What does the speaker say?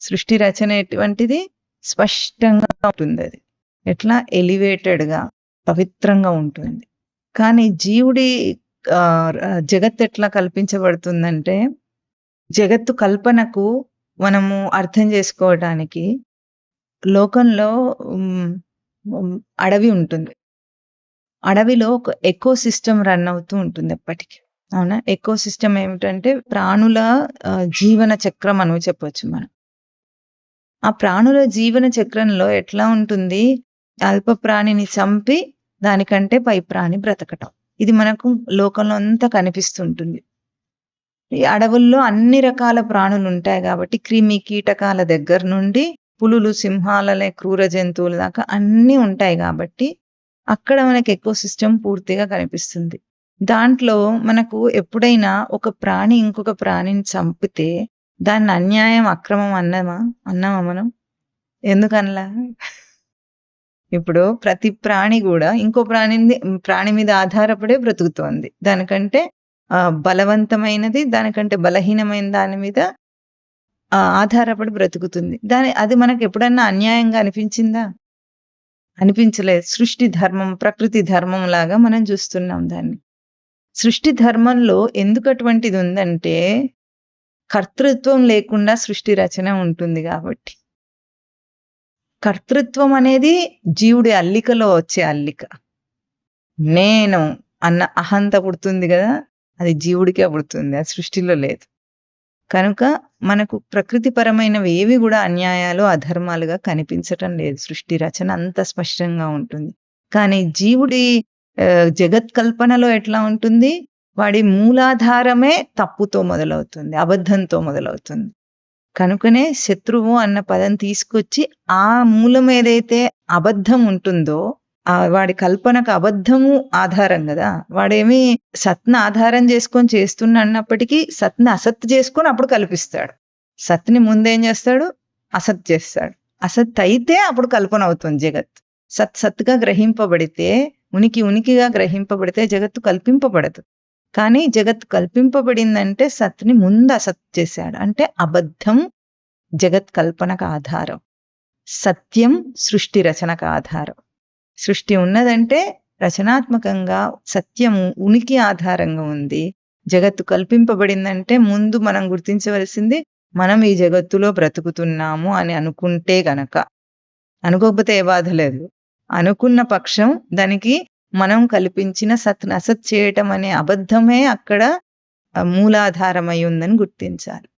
సృష్టి రచన ఎటువంటిది? స్పష్టంగా ఉంటుంది అది. ఎట్లా? ఎలివేటెడ్గా పవిత్రంగా ఉంటుంది. కానీ జీవుడి జగత్ ఎట్లా కల్పించబడుతుందంటే జగత్తు కల్పనకు మనము అర్థం చేసుకోవడానికి లోకంలో అడవి ఉంటుంది. అడవిలో ఒక ఎకో సిస్టమ్ రన్ అవుతూ ఉంటుంది ఎప్పటికీ అవునా? ఎకో సిస్టమ్ ఏమిటంటే ప్రాణుల జీవన చక్రం అని చెప్పొచ్చు మనం. ఆ ప్రాణుల జీవన చక్రంలో ఎట్లా ఉంటుంది? అల్ప ప్రాణిని చంపి దానికంటే పై ప్రాణి బ్రతకటం. ఇది మనకు లోకంలో అంతా కనిపిస్తుంటుంది. ఈ అడవుల్లో అన్ని రకాల ప్రాణులు ఉంటాయి కాబట్టి క్రిమి కీటకాల దగ్గర నుండి పులులు సింహాలలే క్రూర జంతువుల దాకా అన్నీ ఉంటాయి కాబట్టి అక్కడ మనకి ఎకో సిస్టమ్ పూర్తిగా కనిపిస్తుంది. దాంట్లో మనకు ఎప్పుడైనా ఒక ప్రాణి ఇంకొక ప్రాణిని చంపితే దాన్ని అన్యాయం అక్రమం అన్నమా? అన్నామా మనం? ఎందుకనలా? ఇప్పుడు ప్రతి ప్రాణి కూడా ఇంకో ప్రాణిని ప్రాణి మీద ఆధారపడే బ్రతుకుతోంది. దానికంటే ఆ, బలవంతమైనది దానికంటే బలహీనమైన దాని మీద ఆధారపడి బ్రతుకుతుంది. దాని అది మనకు ఎప్పుడన్నా అన్యాయంగా అనిపించిందా? అనిపించలేదు. సృష్టి ధర్మం ప్రకృతి ధర్మం లాగా మనం చూస్తున్నాం దాన్ని. సృష్టి ధర్మంలో ఎందుకు అటువంటిది ఉందంటే కర్తృత్వం లేకుండా సృష్టి రచన ఉంటుంది కాబట్టి. కర్తృత్వం అనేది జీవుడి అల్లికలో వచ్చే అల్లిక. నేను అన్న అహంత పుడుతుంది కదా అది జీవుడికే పుడుతుంది అది సృష్టిలో లేదు. కనుక మనకు ప్రకృతి పరమైనవి ఏవి కూడా అన్యాయాలు అధర్మాలుగా కనిపించటం లేదు. సృష్టి రచన అంత స్పష్టంగా ఉంటుంది. కానీ జీవుడి జగత్ కల్పనలో ఎట్లా ఉంటుంది? వాడి మూలాధారమే తప్పుతో మొదలవుతుంది అబద్ధంతో మొదలవుతుంది. కనుకనే శత్రువు అన్న పదం తీసుకొచ్చి ఆ మూలం ఏదైతే అబద్ధం ఉంటుందో ఆ వాడి కల్పనకు అబద్ధము ఆధారం కదా. వాడేమి సత్ని ఆధారం చేసుకొని చేస్తున్నా అన్నప్పటికీ సత్ని అసత్ చేసుకొని అప్పుడు కల్పిస్తాడు. సత్ని ముందేం చేస్తాడు? అసత్ చేస్తాడు. అసత్ అయితే అప్పుడు కల్పన అవుతుంది జగత్. సత్ సత్గా గ్రహింపబడితే ఉనికి ఉనికిగా గ్రహింపబడితే జగత్తు కల్పింపబడదు. కానీ జగత్ కల్పింపబడిందంటే సత్ని ముందు అసత్ చేశాడు. అంటే అబద్ధం జగత్ కల్పనకు ఆధారం. సత్యం సృష్టి రచనకు ఆధారం. సృష్టి ఉన్నదంటే రచనాత్మకంగా సత్యము ఉనికి ఆధారంగా ఉంది. జగత్తు కల్పింపబడిందంటే ముందు మనం గుర్తించవలసింది మనం ఈ జగత్తులో బ్రతుకుతున్నాము అని అనుకుంటే గనక. అనుకోకపోతే ఏ బాధ లేదు. అనుకున్న పక్షం దానికి మనం కల్పించిన సత్ అసత్ చేయటం అనే అబద్ధమే అక్కడ మూలాధారమై ఉందని గుర్తించాలి.